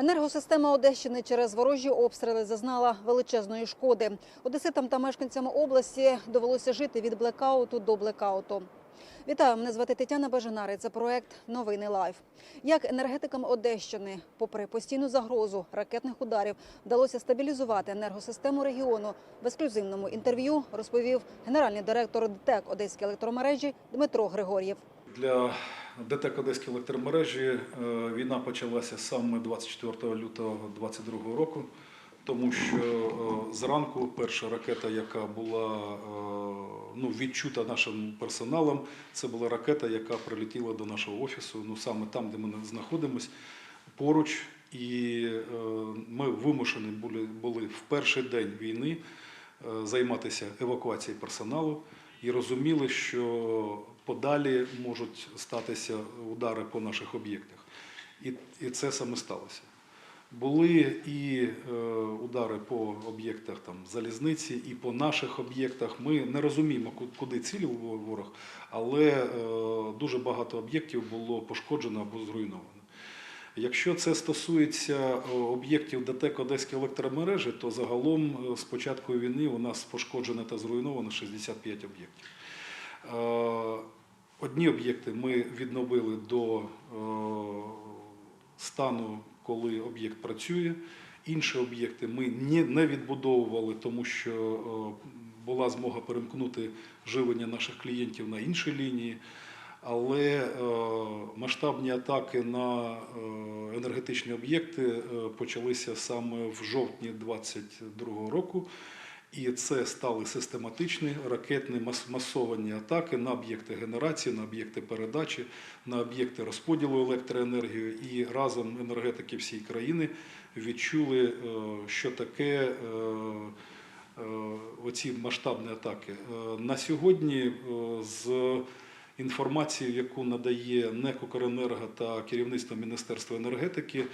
Енергосистема Одещини через ворожі обстріли зазнала величезної шкоди. Одеситам та мешканцям області довелося жити від блекауту до блекауту. Вітаю, мене звати Тетяна Бажанари. Це проект Новини Лайф. Як енергетикам Одещини, попри постійну загрозу ракетних ударів, вдалося стабілізувати енергосистему регіону. В ексклюзивному інтерв'ю розповів генеральний директор ДТЕК Одеської електромережі Дмитро Григор'єв. Для ДТЕК Одеської електромережі е, війна почалася саме 24 лютого 2022 року, тому що е, зранку перша ракета, яка була е, ну, відчута нашим персоналом, це була ракета, яка прилетіла до нашого офісу, ну саме там, де ми знаходимося, поруч. І ми вимушені були, були в перший день війни займатися евакуацією персоналу і розуміли, що подалі можуть статися удари по наших об'єктах. І, це саме сталося. Були і е, удари по об'єктах там, залізниці, і по наших об'єктах. Ми не розуміємо, куди цілив ворог, але е, дуже багато об'єктів було пошкоджено або зруйновано. Якщо це стосується е, об'єктів ДТЕК Одеської електромережі, то загалом з початку війни у нас пошкоджено та зруйновано 65 об'єктів. Одні об'єкти ми відновили до е, стану, коли об'єкт працює. Інші об'єкти ми не відбудовували, тому що е, була змога перемкнути живлення наших клієнтів на інші лінії. Але е, масштабні атаки на енергетичні об'єкти почалися саме в жовтні 2022 року. І це стали систематичні ракетні мас- масовані атаки на об'єкти генерації, на об'єкти передачі, на об'єкти розподілу електроенергії. І разом енергетики всієї країни відчули, е, що таке е, е, оці масштабні атаки. На сьогодні з інформацією, яку надає НЕК «Укренерго» та керівництво Міністерства енергетики,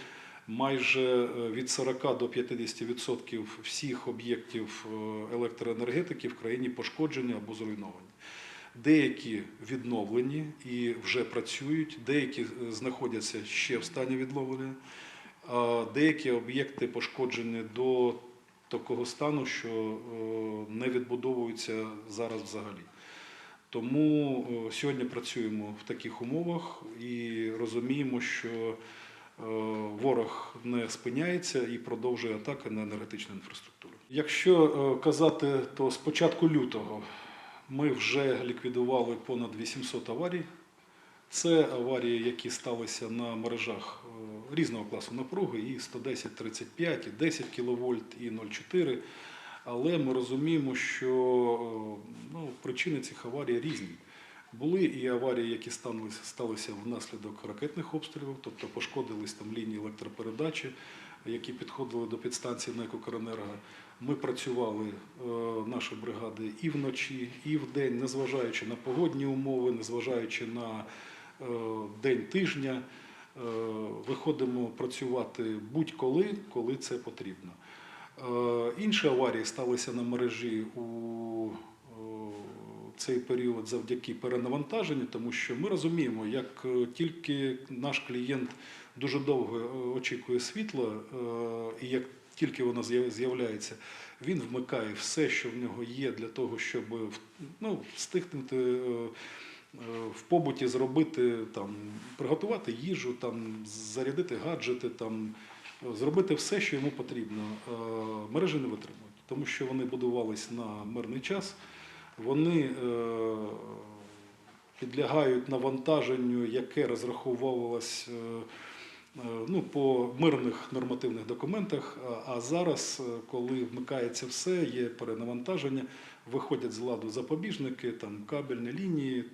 майже е, від 40 до 50% всіх об'єктів е, електроенергетики в країні пошкоджені або зруйновані. Деякі відновлені і вже працюють, деякі е, знаходяться ще в стані відновлення, а деякі об'єкти пошкоджені до такого стану, що не відбудовуються зараз взагалі. Тому сьогодні працюємо в таких умовах і розуміємо, що ворог не спиняється і продовжує атаки на енергетичну інфраструктуру. Якщо е, казати, то з початку лютого ми вже ліквідували понад 800 аварій. Це аварії, які сталися на мережах е, різного класу напруги, і 110, 35, і 10 кВт, і 0,4. Але ми розуміємо, що е, ну, причини цих аварій різні. Були і аварії, які сталися, внаслідок ракетних обстрілів, тобто пошкодились там лінії електропередачі, які підходили до підстанції НЕК. Ми працювали, е, наші бригади, і вночі, і вдень, незважаючи на погодні умови, незважаючи на е, день тижня. Е, Виходимо працювати будь-коли, коли це потрібно. Інші аварії сталися на мережі у цей період завдяки перенавантаженню, тому що ми розуміємо, як е, тільки наш клієнт дуже довго е, очікує світла, е, і як тільки воно з'являється, він вмикає все, що в нього є для того, щоб ну, встигнути в побуті зробити там, приготувати їжу, там, зарядити гаджети, там, зробити все, що йому потрібно. Мережі не витримують, тому що вони будувались на мирний час, вони е, підлягають навантаженню, яке розраховувалось е, е, ну, по мирних нормативних документах. А- зараз, коли вмикається все, є перенавантаження, виходять з ладу запобіжники, там кабельні лінії,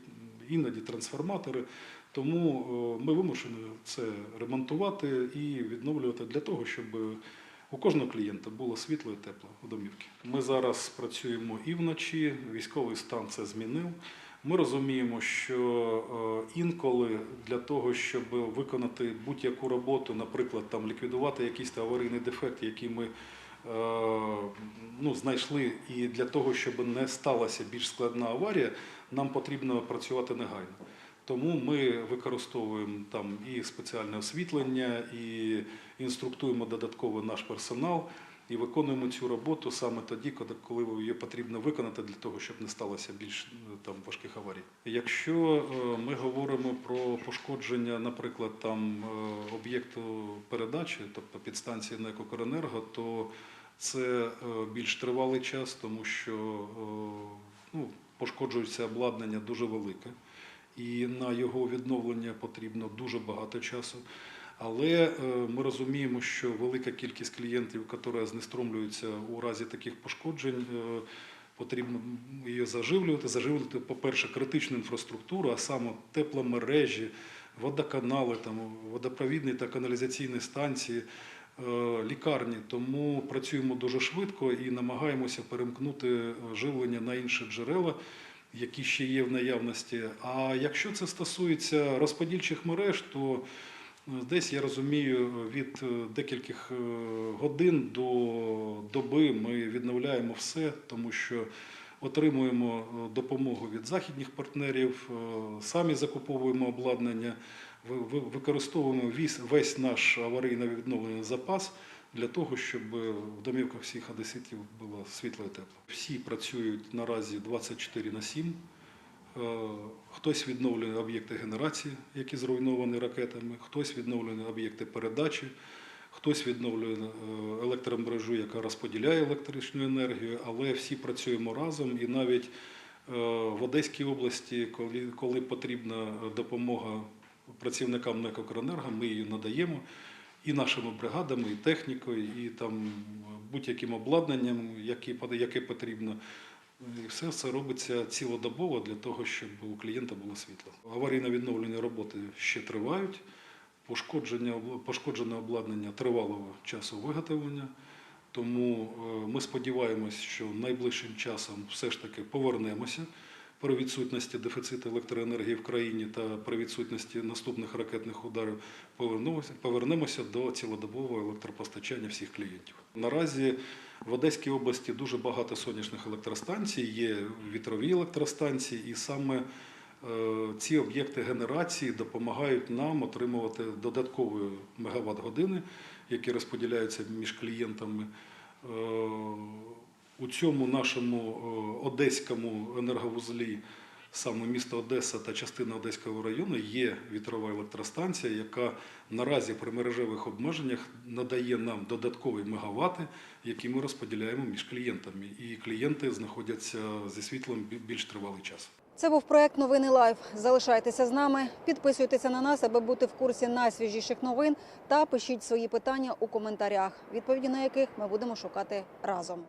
іноді трансформатори. Тому ми вимушені це ремонтувати і відновлювати для того, щоб у кожного клієнта було світло і тепло у домівці. Ми зараз працюємо і вночі, військовий стан це змінив. Ми розуміємо, що е, інколи для того, щоб виконати будь-яку роботу, наприклад, там ліквідувати якийсь аварійний дефект, який ми е, ну, знайшли, і для того, щоб не сталася більш складна аварія, нам потрібно працювати негайно. Тому ми використовуємо там і спеціальне освітлення, і інструктуємо додатково наш персонал. І виконуємо цю роботу саме тоді, коли- її потрібно виконати для того, щоб не сталося більш е, там важких аварій. Якщо е, ми говоримо про пошкодження, наприклад, там е, об'єкту передачі, тобто підстанції НЕК «Укренерго», то це більш тривалий час, тому що ну, пошкоджується обладнання дуже велике, і на його відновлення потрібно дуже багато часу. Але е, ми розуміємо, що велика кількість клієнтів, які знеструмлюються у разі таких пошкоджень, е, потрібно її заживлювати. Заживлювати, по-перше, критичну інфраструктуру, а саме тепломережі, водоканали, там, водопровідні та каналізаційні станції, е, лікарні. Тому працюємо дуже швидко і намагаємося перемкнути живлення на інші джерела. Які ще є в наявності. А якщо це стосується розподільчих мереж, то Десь я розумію, від е, декількох е, годин до доби ми відновляємо все, тому що отримуємо е, допомогу від західних партнерів, е, самі закуповуємо обладнання, ви- ви- використовуємо весь наш аварійно відновлений запас для того, щоб в домівках всіх одеситів було світло і тепло. Всі працюють наразі 24 на 7. Е, Хтось відновлює об'єкти генерації, які зруйновані ракетами, хтось відновлює об'єкти передачі, хтось відновлює е, електромережу, яка розподіляє електричну енергію, але всі працюємо разом і навіть е, в Одеській області, коли, коли потрібна допомога працівникам НЕК «Укренерго», ми її надаємо і нашими бригадами, і технікою, і там будь-яким обладнанням, яке, потрібно. І все це робиться цілодобово для того, щоб у клієнта було світло. Аварійно-відновлені роботи ще тривають. Пошкодження, пошкоджене обладнання тривалого часу виготовлення. Тому е, ми сподіваємось, що найближчим часом все ж таки повернемося при відсутності дефіциту електроенергії в країні та при відсутності наступних ракетних ударів повернемося, до цілодобового електропостачання всіх клієнтів. Наразі в Одеській області дуже багато сонячних електростанцій, є вітрові електростанції, і саме е, ці об'єкти генерації допомагають нам отримувати додаткові мегаватт-години, які розподіляються між клієнтами. У цьому нашому е, одеському енерговузлі, саме місто Одеса та частина Одеського району, є вітрова електростанція, яка наразі при мережевих обмеженнях надає нам додаткові мегавати, які ми розподіляємо між клієнтами. І клієнти знаходяться зі світлом більш тривалий час. Це був проект Новини Лайв. Залишайтеся з нами, підписуйтеся на нас, аби бути в курсі найсвіжіших новин та пишіть свої питання у коментарях, відповіді на яких ми будемо шукати разом.